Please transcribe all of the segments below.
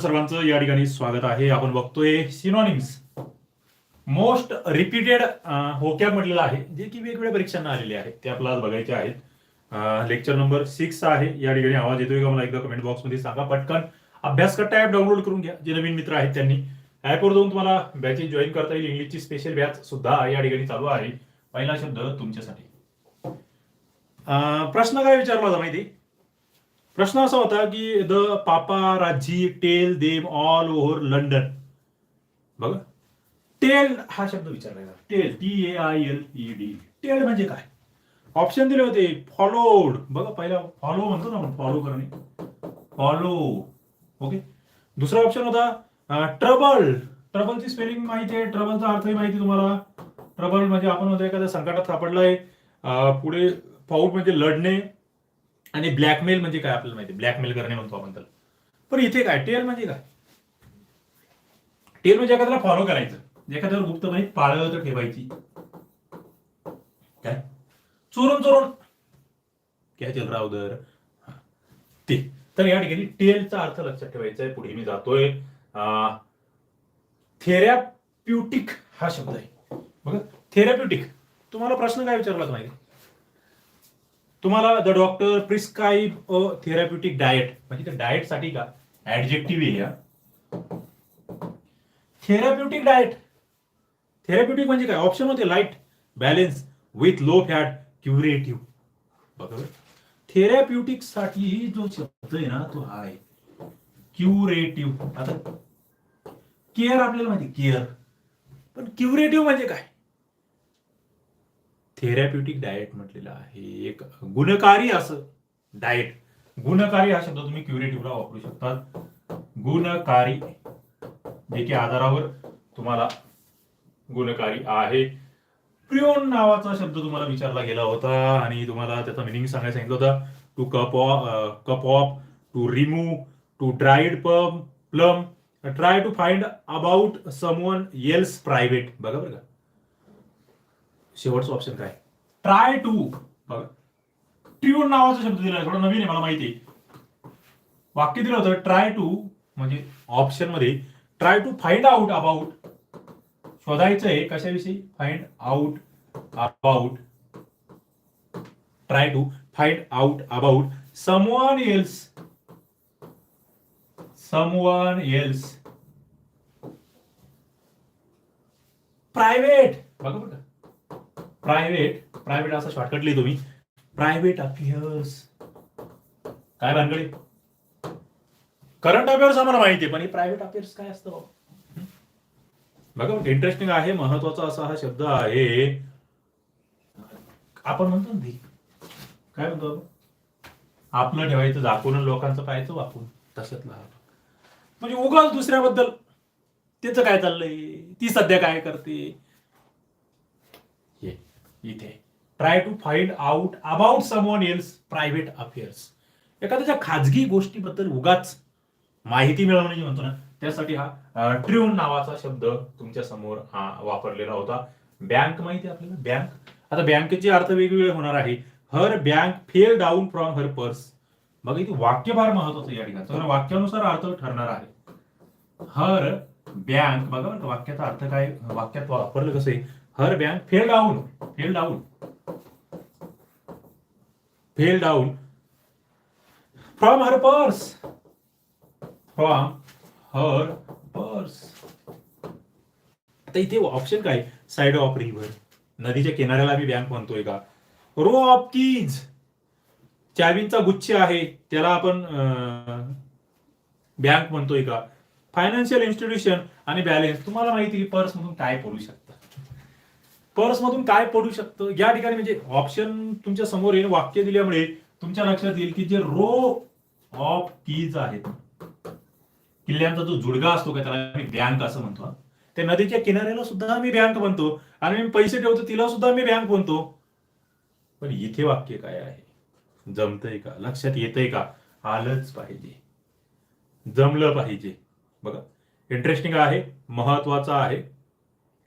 सर्वांचं या ठिकाणी स्वागत आहे. आपण बघतोय सिनॉनिम्स मोस्ट रिपीटेड होक्या म्हटलेलं आहे. जे की वेगवेगळ्या परीक्षांना आलेले आहेत. ते आपल्याला आज बघायचे आहेत. लेक्चर नंबर सिक्स आहे. या ठिकाणी आवाज येतोय का? मला एकदा कमेंट बॉक्समध्ये सांगा. पटकन अभ्यास करता ऍप डाउनलोड करून घ्या. जे नवीन मित्र आहेत त्यांनी. ऍपवर जाऊन तुम्हाला बॅचेस जॉईन करता येईल. इंग्लिशची स्पेशल बॅच सुद्धा या ठिकाणी चालू आहे. पहिला शब्द तुमच्यासाठी. प्रश्न काय विचारला होता माहिती? प्रश्न असा होता की द पापा राजी tell them all over London बघा. टेल हा शब्द विचारला गेला tell T A I L E D tell म्हणजे काय? ऑप्शन दिले होते फॉलोड बघा पहिला फॉलो म्हणतो ना आपण फॉलो करणे. फॉलो ओके दुसरा ऑप्शन होता ट्रबल ट्रबलची स्पेलिंग माहिती आहे. ट्रबलचा अर्थही माहिती तुम्हाला. ट्रबल म्हणजे आपण एखाद्या संकटात सापडलाय. पुढे पाऊल म्हणजे लढणे. आणि ब्लॅकमेल म्हणजे काय आपल्याला माहिती? ब्लॅकमेल करणे म्हणतो आपण त्याला. पण इथे काय? टेल म्हणजे काय? टेल म्हणजे एखाद्याला फॉलो करायचं. एखाद्यावर गुप्तपणे माहिती पाळत ठेवायची. काय? चोरून चोरून. काय चल राव दर? ते. तर या ठिकाणी टेलचा अर्थ लक्षात ठेवायचा आहे. पुढे मी जातोय. थेरॅप्युटिक हा शब्द आहे. बघा. थेरॅप्युटिक तुम्हाला प्रश्न काय विचारला माहिती? तुम्हाला the doctor prescribe a therapeutic diet म्हणजे त्या डाएटसाठी का? ऍडजेक्टिव्ह आहे या थेरॅप्युटिक डाएट थेरॅप्युटिक म्हणजे काय? ऑप्शन होते light balance with low fat curative बघा थेरॅप्युटिकसाठी जो शब्द आहे ना तो हा आहे. क्युरेटिव्ह आता केअर आपल्याला माहिती केअर पण क्युरेटिव्ह म्हणजे काय? थेरॅप्युटिक डाएट म्हटलेलं आहे. एक गुणकारी असं डाएट गुणकारी हा शब्द तुम्ही क्युरेटिव्हला वापरू शकतात. गुणकारी जे की आधारावर तुम्हाला गुणकारी आहे. प्रिओन नावाचा शब्द तुम्हाला विचारला गेला होता आणि तुम्हाला त्याचा मिनिंग सांगायला सांगितलं होतं. Two cup of cup of to remove two dried plum plum try to find about someone else private बघा बरं का. शेवटचं ऑप्शन काय? ट्राय टू बघा. ट्यून नावाचा शब्द दिला थोडं नवीन आहे मला माहिती आहे. वाक्य दिलं होतं ट्राय टू म्हणजे ऑप्शनमध्ये try to find out about शोधायचं आहे कशाविषयी? Find out about try to find out about someone else someone else private बघा बघा प्रायव्हेट प्रायव्हेट असं शॉर्टकट लिहि तुम्ही प्रायव्हेट अफेअर्स काय भानगडी? करंट अफेअर्स आम्हाला माहिती आहे पण हे प्रायव्हेट अफेअर्स काय असतं बघा इंटरेस्टिंग आहे महत्त्वाचा असा हा शब्द आहे. आपण म्हणतो ना काय म्हणतो आपण? आपलं ठेवायचं झाकून लोकांचं पाहायचं वाकून. तसंच म्हणजे उगाच दुसऱ्याबद्दल. त्याचं काय चाललंय? ती सध्या काय करते? इथे. Try to find out about someone else private affairs एखाद्याच्या खाजगी गोष्टीबद्दल उगाच माहिती मिळवणे जे म्हणतो ना त्यासाठी हा ट्रिऊन नावाचा शब्द तुमच्यासमोर हा वापरलेला होता. बँक माहिती आपल्याला? बँक आता बँकेचे अर्थ वेगवेगळे होणार आहे. Her bank fell down from her purse बघा इथे वाक्य फार महत्वाचं या ठिकाणी. वाक्यानुसार अर्थ ठरणार आहे. हर बँक बघा वाक्याचा अर्थ काय? वाक्यात वापरलं कसं आहे? Her bank fell down fell down fell down from her purse from her purse आता इथे ऑप्शन काय? साइड ऑफ रिव्हर नदीच्या किनाऱ्याला आम्ही बँक म्हणतोय का? रो ऑफ कीज चावींचा गुच्छ आहे. त्याला आपण बँक म्हणतोय का? फायनान्शियल इन्स्टिट्यूशन आणि बॅलेन्स तुम्हाला माहिती पर्स म्हणून काय बोलू शकता पर्स मधून काय पडू शकतं? या ठिकाणी म्हणजे ऑप्शन तुमच्यासमोर येईल वाक्य दिल्यामुळे तुमच्या लक्षात येईल की जे रो ऑफ कीज आहेत किल्ल्यांचा जो जुडगा असतो का त्याला मी बँक असं म्हणतो. त्या नदीच्या किनाऱ्याला सुद्धा मी बँक म्हणतो आणि मी पैसे ठेवतो तिला सुद्धा मी बँक म्हणतो. पण इथे वाक्य काय आहे? जमतंय का? लक्षात येतंय का? आलंच पाहिजे. जमलं पाहिजे. बघा इंटरेस्टिंग आहे महत्वाचं आहे.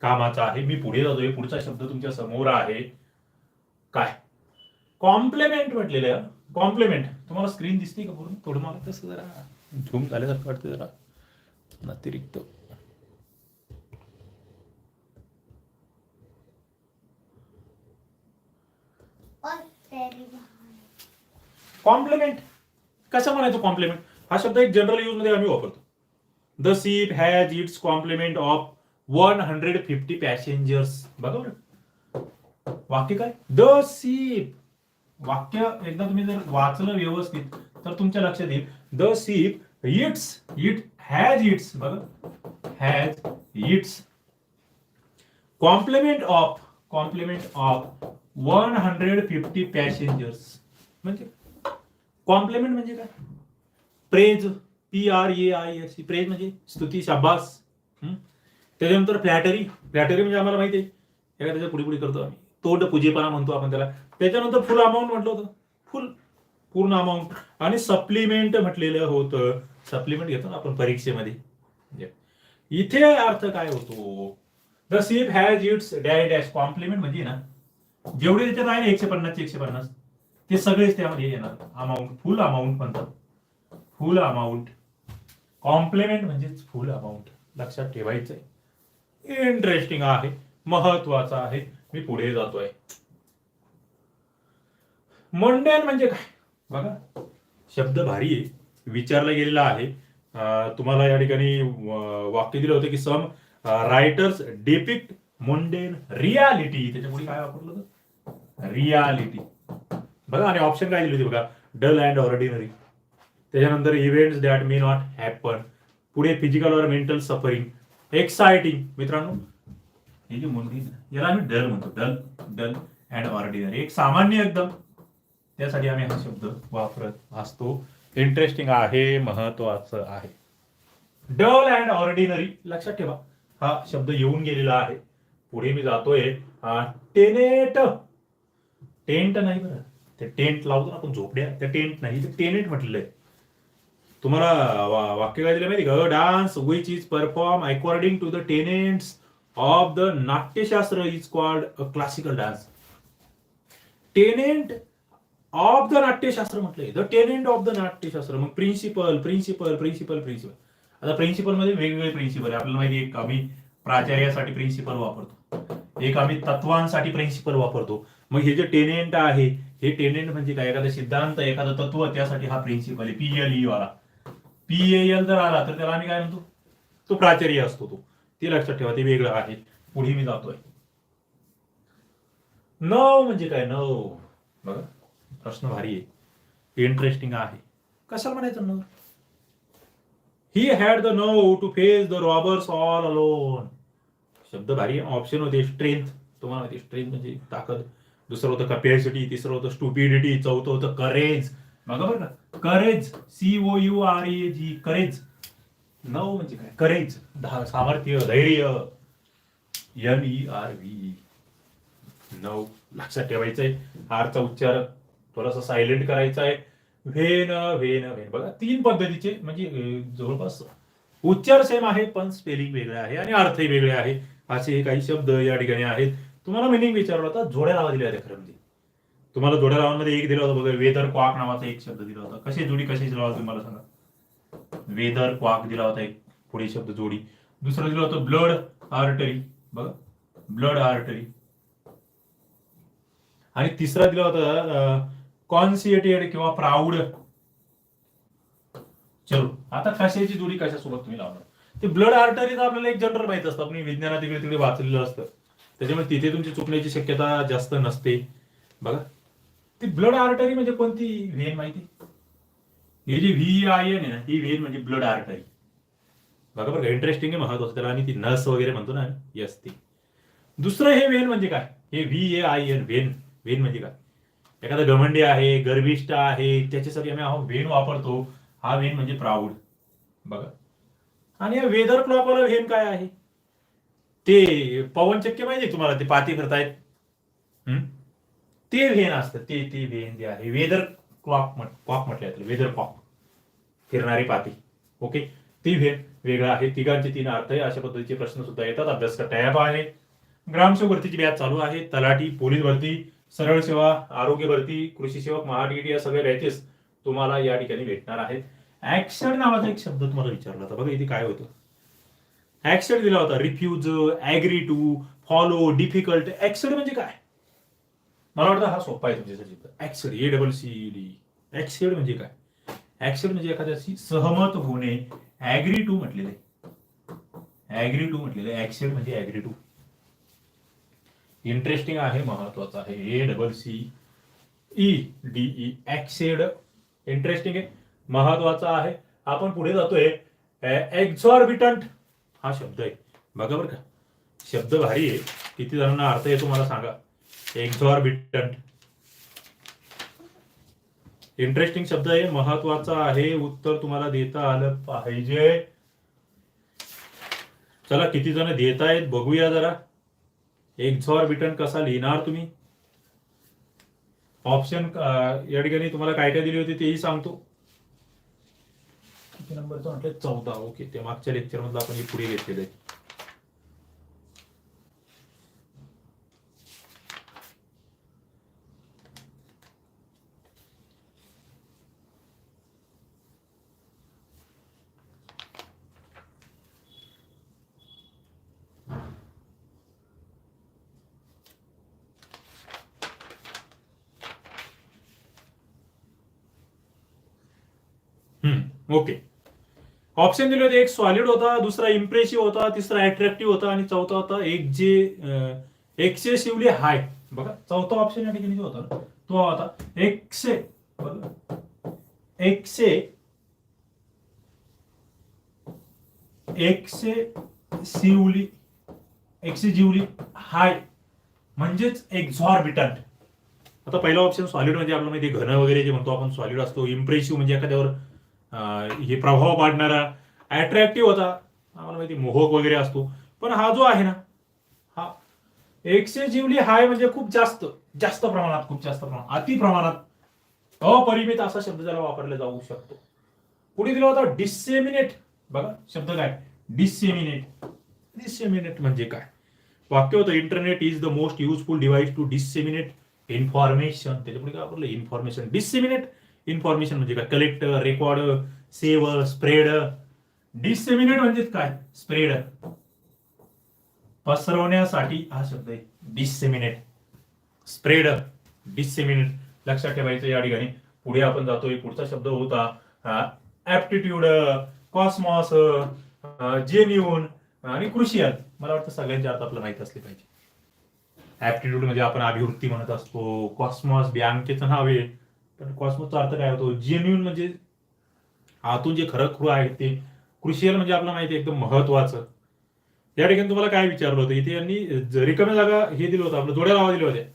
कामाचा आहे मी पुढे जातोय पुढचा शब्द तुमच्यासमोर आहे. काय? कॉम्प्लिमेंट म्हटलेलं कॉम्प्लिमेंट तुम्हाला स्क्रीन दिसते का पूर्ण? थोडं मला तसं जरा. झूम झाल्यासारखं वाटतं जरा. अतिरिक्त. कॉम्प्लिमेंट कसं म्हणायचं कॉम्प्लिमेंट हा शब्द एक जनरल यूजमध्ये आम्ही वापरतो. The ship has its complement of one hundred fifty passengers बघा वाक्य काय? द सीप वाक्य एकदा तुम्ही जर वाचलं व्यवस्थित, तर तुमच्या लक्षात येईल. The ship its it has its बघा. Has its complement of complement of one hundred fifty passengers म्हणजे? कॉम्प्लिमेंट म्हणजे काय? Praise P R A I S praise म्हणजे स्तुती, शाबास? त्याच्यानंतर फ्लॅटरी फ्लॅटरी म्हणजे आम्हाला माहिती आहे. एखाद्याच्या पुढे पुढे करतो आम्ही. तोंड पूजेपणा म्हणतो आपण त्याला. त्याच्यानंतर फुल अमाऊंट म्हटलं होतं. फुल पूर्ण अमाऊंट आणि सप्लिमेंट म्हटलेलं होतं. सप्लिमेंट घेतो ना आपण परीक्षेमध्ये. म्हणजे इथे अर्थ काय होतो? The ship has its dash dash complement म्हणजे ना जेवढे त्याच्यात आहे ना एकशे पन्नास एकशे पन्नास ते सगळेच त्यामध्ये येणार. अमाऊंट फुल अमाऊंट म्हणतात. फुल अमाऊंट कॉम्प्लिमेंट म्हणजेच फुल अमाऊंट लक्षात ठेवायचं आहे इंटरेस्टिंग आहे. महत्त्वाचा आहे. मी पुढे जातोय. मंडेन म्हणजे काय? बघा. शब्द भारी आहे. विचारला गेलेला आहे. तुम्हाला या ठिकाणी वाक्य दिलं होतं की some writers depict mundane reality त्याच्यामुळे काय वापरलं होतं? रियालिटी बघा आणि ऑप्शन काय दिली होती बघा? डल अँड ऑर्डिनरी त्याच्यानंतर events that may not happen पुढे फिजिकल और मेंटल सफरिंग एक्सायटिंग मित्रांनो हे जी मुलगी याला आम्ही डल म्हणतो. डल डल अँड ऑर्डिनरी एक सामान्य एकदम. त्यासाठी आम्ही हा शब्द वापरत असतो. इंटरेस्टिंग आहे महत्वाचं आहे. डल अँड ऑर्डिनरी लक्षात ठेवा हा शब्द येऊन गेलेला आहे. पुढे मी जातोय. हा, टेनेट टेंट नाही बरं. ते टेंट लावतो ना आपण झोपड्या त्या टेंट नाही ते टेनेट म्हटलेलं आहे. तुम्हाला वाक्य काय दिलं माहिती का? Dance which is perform according to the tenants of the Natyashastra is called a classical dance tenant of the Natyashastra म्हटलंय. The tenant of the Natyashastra. मग प्रिन्सिपल प्रिन्सिपल प्रिन्सिपल प्रिन्सिपल आता प्रिन्सिपलमध्ये वेगवेगळे प्रिन्सिपल आहे. आपल्याला माहिती आहे एक आम्ही प्राचार्यासाठी प्रिन्सिपल वापरतो. एक आम्ही तत्वांसाठी प्रिन्सिपल वापरतो. मग हे जे टेनेंट आहे हे टेनेंट म्हणजे काय? एखादा सिद्धांत एखादं तत्व त्यासाठी हा प्रिन्सिपल आहे. पीएलई वाला. पी एल जर आला तर त्याला आम्ही काय म्हणतो? तो प्राचार्य असतो तो. ते लक्षात ठेवा ते वेगळं आहे. पुढे मी जातोय. नव म्हणजे काय? नव बघा प्रश्न भारी आहे. इंटरेस्टिंग आहे. कशाला म्हणायचं नव he had the no to face the robbers all alone शब्द भारी ऑप्शन होते स्ट्रेंथ तुम्हाला माहिती स्ट्रेंथ म्हणजे ताकद. दुसरं होतं कपॅसिटी तिसरं होतं स्टुपिडिटी चौथं होतं करेज बघा बरं का. Courage C O U R A G courage. नऊ म्हणजे काय? करेज. सामर्थ्य धैर्य. एम ई आर व्ही नऊ. लक्षात ठेवायचंय. आरचा उच्चार थोडासा सायलेंट करायचा आहे व्हेन व्हेन व्हेन. बघा तीन पद्धतीचे म्हणजे जवळपास उच्चार सेम आहे पण स्पेलिंग वेगळे आहे आणि अर्थही वेगळे आहे. असे काही शब्द या ठिकाणी आहेत. तुम्हाला मिनिंग विचारला होता जोड्या लावा दिल्या खरं म्हणजे. तुम्हाला जोड्या लावांमध्ये एक दिला होता बघा वेदर क्वाक नावाचा एक शब्द दिला होता. कशी जोडी कशाची लावा तुम्हाला मला सांगा? वेदर क्वाक दिला होता एक पुढे शब्द जोडी. दुसरा दिला होता ब्लड आर्टरी. बघा ब्लड आर्टरी. आणि तिसरा दिला होता कॉन्सिएटेड किंवा प्राऊड. चलो आता कशाची जोडी कशासोबत तुम्ही लावणार? ते ब्लड आर्टरी तर आपल्याला एक जनरल माहीत असतं. आपण विज्ञानात तिकडे तिकडे वाचलेलं असतं. त्याच्यामुळे तिथे तुमची चुकण्याची शक्यता जास्त नसते. बघा ती ब्लड आर्टरी म्हणजे कोणती व्हेन माहिती? ही जी व्ही आय एन आहे ना ही व्हेन म्हणजे ब्लड आर्टरी बघा बघा इंटरेस्टिंग आहे महत्वाचं. त्याला आणि ती नस वगैरे म्हणतो ना यस ती. दुसरं हे वेन म्हणजे काय? हे V A I N vain. Vain म्हणजे काय? एखादा गमंडी आहे गर्विष्ठ आहे त्याच्यासाठी आम्ही हा वेन वापरतो. हा वेन म्हणजे प्राऊड बघा. आणि या वेदर क्लॉकवाला वेन काय आहे? ते पवनचक्की माहिती तुम्हाला? ते पाती करतायत हम्म? ते व्हेन असतं ते ते व्हेन जे आहे वेदर क्लॉक क्लॉक म्हटलं जातं वेदर क्लॉक फिरणारी पाती. ओके? ती व्हेन वेगळं आहे. तिघांचे तीन अर्थ आहे. अशा पद्धतीचे प्रश्न सुद्धा येतात. अभ्यास टॅब आहे ग्रामसेवक भरतीची बॅच चालू आहे. तलाठी पोलीस भरती सरळ सेवा आरोग्य भरती कृषी सेवक महाडीडी या सगळ्या बॅचेस तुम्हाला या ठिकाणी भेटणार आहेत. ऍक्शन नावाचा एक शब्द तुम्हाला विचारला होता. बघा इथे काय होतं. ऍक्सेड दिला होता. Refuse agree to follow difficult. Accede म्हणजे काय? मला वाटतं हा सोपा आहे तुमच्यासाठी accede A double C D accede म्हणजे काय? ऍक्सेड म्हणजे एखाद्याशी सहमत होणे. ऍग्री टू म्हटलेले ऍग्री टू म्हटलेले ऍक्सेड म्हणजे ऍग्री टू इंटरेस्टिंग आहे महत्वाचं आहे. A double C E D E accede interesting आहे. महत्त्वाचा आहे. आपण पुढे जातोय. एक्झॉर्बिटंट हा शब्द आहे. बघा बरं का. शब्द भारी आहे. किती जणांना अर्थ येतो मला सांगा. एक्झॉर्बिटंट इंटरेस्टिंग शब्द आहे महत्त्वाचा आहे उत्तर तुम्हाला देता आलं पाहिजे. चला किती जण देत आहेत बघूया जरा. एक्झॉर्बिटंट कसा लिहिणार तुम्ही? ऑप्शन या ठिकाणी तुम्हाला काय काय दिली होती तेही सांगतो. किती नंबरचं म्हटलं? चौदा. ओके ते मागच्या लेक्चर मधलं आपण हे पुढे घेतलेलं आहे. ओके. ऑप्शन दिले होते एक सॉलिड होता दुसरा इम्प्रेसिव्ह होता तिसरा अट्रॅक्टिव्ह होता आणि चौथा होता एक जे एक्सेसिव्हली हाय बघा चौथा ऑप्शन या ठिकाणी जो होता तो होता एक्से एक्से एक्से सिवली एक्से जिवली हाय म्हणजेच एक्झॉर्बिटंट आता पहिला ऑप्शन सॉलिड म्हणजे आपलं माहिती घन वगैरे जे म्हणतो आपण सॉलिड असतो इम्प्रेसिव्ह म्हणजे एखाद्यावर हे प्रभाव पाडणारा अट्रॅक्टिव्ह होता. आम्हाला माहिती मोहक वगैरे असतो. पण हा जो आहे ना हा एक्सेसिव्हली हाय म्हणजे खूप जास्त जास्त प्रमाणात खूप जास्त प्रमाणात अति प्रमाणात अपरिमित असा शब्द ज्याला वापरला जाऊ शकतो. पुढे दिला होता डिसेमिनेट बघा शब्द काय? डिसेमिनेट डिसेमिनेट म्हणजे काय? वाक्य होतं internet is the most useful device to disseminate information त्याच्यापुढे काय वापरलं? इन्फॉर्मेशन डिसेमिनेट इन्फॉर्मेशन म्हणजे काय? Collect record save spread disseminate म्हणजे काय? स्प्रेड पसरवण्यासाठी हा शब्द आहे. डिसेमिनेट स्प्रेड डिसेमिनेट लक्षात ठेवायचं या ठिकाणी. पुढे आपण जातोय. पुढचा शब्द होता ऍप्टिट्यूड कॉस्मॉस जेन्युन आणि क्रुशियल मला वाटतं सगळ्यांच्या अर्थ आपल्याला माहीत असले पाहिजे. ऍप्टिट्यूड म्हणजे आपण अभिवृत्ती म्हणत असतो. कॉस्मॉस बँकेचं नाव आहे. पण कॉस्मोसचा अर्थ काय होतो? जेन्युन म्हणजे आतून जे खरं खुरं आहे ते क्रुशियल म्हणजे आपल्याला माहिती एकदम महत्वाचं. या ठिकाणी तुम्हाला काय विचारलं होतं? इथे यांनी रिकाम्या जागा हे दिलं होतं आपलं जोड्या लावा दिले होते.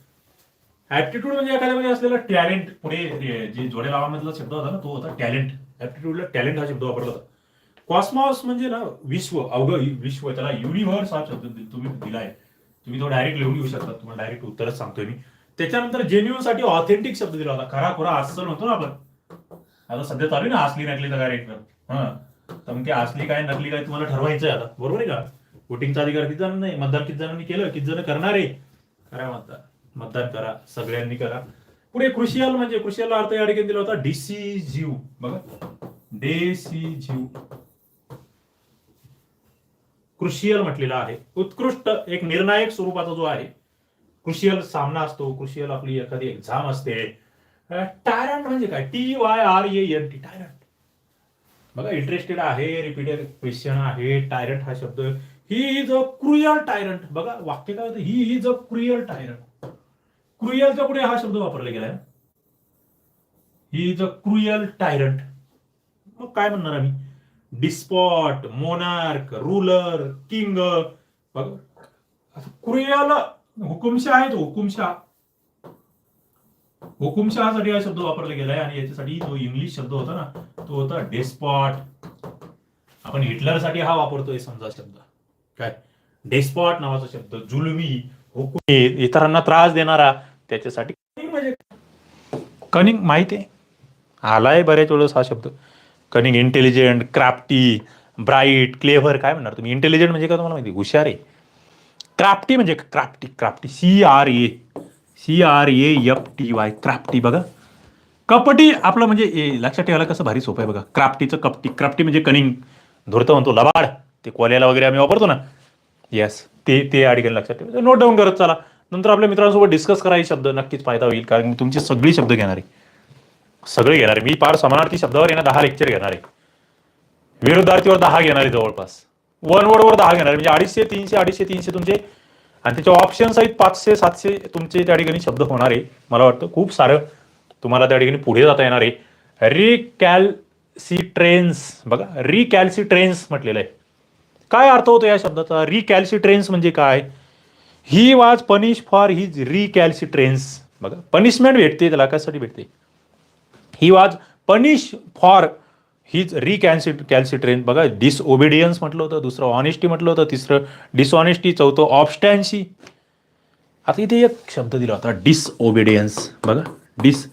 ऍप्टिट्यूड म्हणजे एखाद्यामध्ये असलेला टॅलेंट पुढे जे जोड्या लावामधला शब्द होता ना तो होता टॅलेंट ऍप्टिट्यूडला टॅलेंट हा शब्द वापरला होता. कॉस्मॉस म्हणजे ना विश्व अवघ विश्व त्याला युनिव्हर्स हा शब्द तुम्ही दिलाय. तुम्ही तो डायरेक्ट लिहून घेऊ शकता. तुम्हाला डायरेक्ट उत्तरच सांगतोय मी. त्याच्यानंतर जेन्युनसाठी ऑथेंटिक शब्द दिला होता. खरा खुरा आसन होतो ना आपण. आता सध्या चालू आहे ना असली नकलीचा कार्यक्रम हा. तर मग ते असली काय नकली काय तुम्हाला ठरवायचं आहे आता. बरोबर आहे का? वोटिंगचा अधिकार किती जण नाही मतदान किती जणांनी केलं? किती जण करणार आहे? करा मतदान. मतदान करा. सगळ्यांनी करा. पुढे कृषियल म्हणजे कृषियल अर्थ या ठिकाणी दिला होता. डिसिजिव्ह बघा. डेसिजिव्ह कृषियल म्हटलेला आहे. उत्कृष्ट एक निर्णायक स्वरूपाचा जो आहे क्रुशियल सामना असतो क्रुशियल आपली एखादी एक्झाम असते. टायरंट म्हणजे काय? T Y R A N T tyrant बघा इंटरेस्टेड आहे रिपीटेड क्वेश्चन आहे टायरंट हा शब्द. ही इज अ क्रुअल टायरंट बघा वाक्य काय होतं? ही इज अ क्रुअल टायरंट क्रुअलच्या पुढे हा शब्द वापरला गेलाय. ही इज अ क्रुअल टायरंट मग काय म्हणणार आम्ही? डिस्पॉट मोनार्क रुलर किंग बघा क्रुअल हुकुमशाह आहे तो हुकुमशाह हुकुमशहासाठी हा शब्द वापरला गेलाय आणि याच्यासाठी जो इंग्लिश शब्द होता ना तो होता डेस्पॉट आपण हिटलरसाठी हा वापरतोय समजा शब्द. काय? डेस्पॉट नावाचा शब्द जुलमी हुकुम इतरांना त्रास देणारा त्याच्यासाठी कनिंग म्हणजे कनिंग माहिती आहे? आलाय बऱ्याच वेळेस हा शब्द. Cunning intelligent crafty bright clever काय म्हणणार तुम्ही? इंटेलिजंट म्हणजे काय तुम्हाला माहिती? हुशार आहे. क्राफ्टी म्हणजे crafty crafty C R A C R A F T Y crafty बघा. कपटी आपलं म्हणजे ए लक्षात ठेवायला कसं भारी सोपं आहे बघा. क्राफ्टीचं कपटी क्राफ्टी म्हणजे कनिंग. धुरतं म्हणतो लबाड. ते कोल्याला वगैरे आम्ही वापरतो ना. येस ते ते या ठिकाणी लक्षात ठेवा. नोट डाऊन करत चला. नंतर आपल्या मित्रांसोबत डिस्कस करा हे शब्द नक्कीच फायदा होईल कारण मी तुमचे सगळी शब्द घेणार आहे. सगळे घेणार आहे. मी पार समानार्थी शब्दावर येणार दहा लेक्चर घेणार आहे. विरुद्धार्थीवर दहा घेणार आहे जवळपास. वन वर्डवर दहा घेणार आहे. म्हणजे अडीचशे तीनशे अडीचशे तीनशे तुमचे. आणि त्याच्या ऑप्शन्स आहेत पाचशे सातशे तुमचे त्या ठिकाणी शब्द होणार आहे. मला वाटतं खूप सारं तुम्हाला त्या ठिकाणी पुढे जाता येणार आहे. रिकॅल्सिट्रेन्स बघा रिकॅल्सिट्रेन्स म्हटलेलं आहे. काय अर्थ होतो या शब्दाचा? रिकॅल्सिट्रेन्स म्हणजे काय? He was punish for his रिकॅल्सिट्रेन्स बघा पनिशमेंट भेटते त्याला कशासाठी भेटते? ही वाज पनिश फॉर हीच रिकॅन्सि कॅल्सिट्रेन बघा डिसओबिडियन्स म्हटलं होतं दुसरं ऑनेस्टी म्हटलं होतं तिसरं डिसऑनेस्टी चौथं ऑबस्टॅन्सी आता इथे एक शब्द दिला होता डिसओबिडियन्स बघा डिस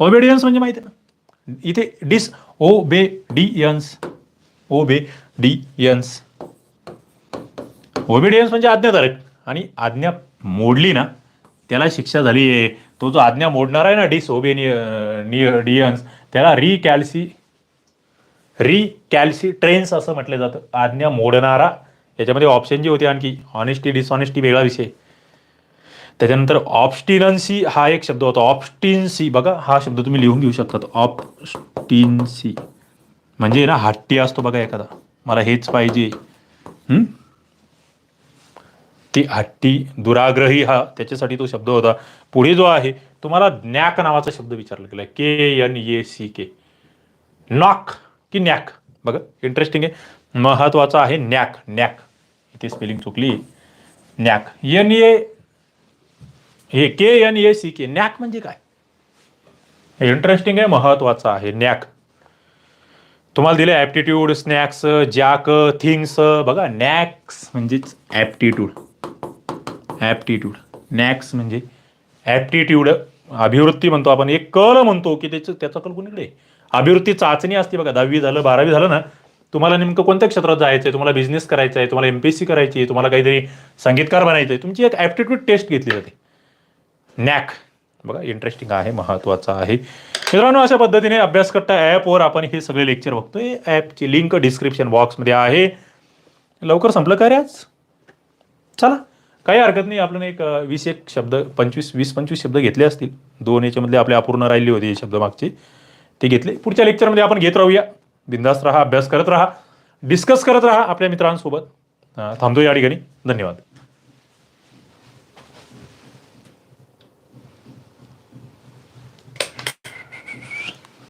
ओबेडियन्स म्हणजे माहिती आहे ना? इथे डिस ओबेडियन्स ओबेडियन्स ओबिडियन्स म्हणजे आज्ञाधारक. आणि आज्ञा मोडली ना त्याला शिक्षा झाली आहे. तो जो आज्ञा मोडणार आहे ना डिस ओबेनियन्स त्याला रिकॅल्सी रिकॅल्सी ट्रेन्स असं म्हटलं जातं. आज्ञा मोडणारा याच्यामध्ये ऑप्शन जे होते आणखी ऑनेस्टी डिसऑनेस्टी वेगळा विषय. त्याच्यानंतर ऑप्स्टिनन्सी हा एक शब्द होता. ऑप्स्टिन्सी बघा हा शब्द तुम्ही लिहून घेऊ शकतात ऑप्स्टिन्सी म्हणजे ना हट्टी असतो बघा एखादा. मला हेच पाहिजे. ती हट्टी दुराग्रही हा त्याच्यासाठी तो शब्द होता. पुढे जो आहे तुम्हाला ज्ञाक नावाचा शब्द विचारला गेला K N A C K knock की नॅक बघा इंटरेस्टिंग आहे. महत्त्वाचा आहे नॅक नॅक इथे स्पेलिंग चुकली. नॅक एन ए हे K N A C K knack म्हणजे काय? इंटरेस्टिंग आहे महत्वाचं आहे नॅक म्हणजे तुम्हाला दिले ॲप्टिट्यूड स्नॅक्स जॅक थिंग्स बघा नॅक्स म्हणजेच ॲप्टिट्यूड ॲप्टिट्यूड नॅक्स म्हणजे ॲप्टिट्यूड अभिवृत्ती म्हणतो आपण. एक कल म्हणतो की त्याचं त्याचा कल कुणीकडे आहे? अभिवृत्ती चाचणी असते बघा दहावी झालं बारावी झालं ना तुम्हाला नेमकं कोणत्या क्षेत्रात जायचं आहे तुम्हाला बिझनेस करायचा आहे तुम्हाला एम पी एस सी करायची आहे तुम्हाला काहीतरी संगीतकार बनायचं आहे तुमची एक ॲप्टिट्यूड टेस्ट घेतली जाते. नॅक बघा इंटरेस्टिंग आहे महत्त्वाचं आहे. मित्रांनो अशा पद्धतीने अभ्यासकर्ता ॲपवर आपण हे सगळे लेक्चर बघतोय. ॲपची लिंक डिस्क्रिप्शन बॉक्समध्ये आहे. लवकर संपलं का रे आज? चला काही हरकत नाही. आपण एक वीस एक शब्द पंचवीस वीस पंचवीस शब्द घेतले असतील. दोन याच्यामधले आपले अपूर्ण राहिली होती हे शब्द मागचे. ते घेतले. पुढच्या लेक्चरमध्ये आपण घेत राहूया. बिंदास्त राहा अभ्यास करत राहा डिस्कस करत राहा आपल्या मित्रांसोबत. थांबतो या ठिकाणी. धन्यवाद.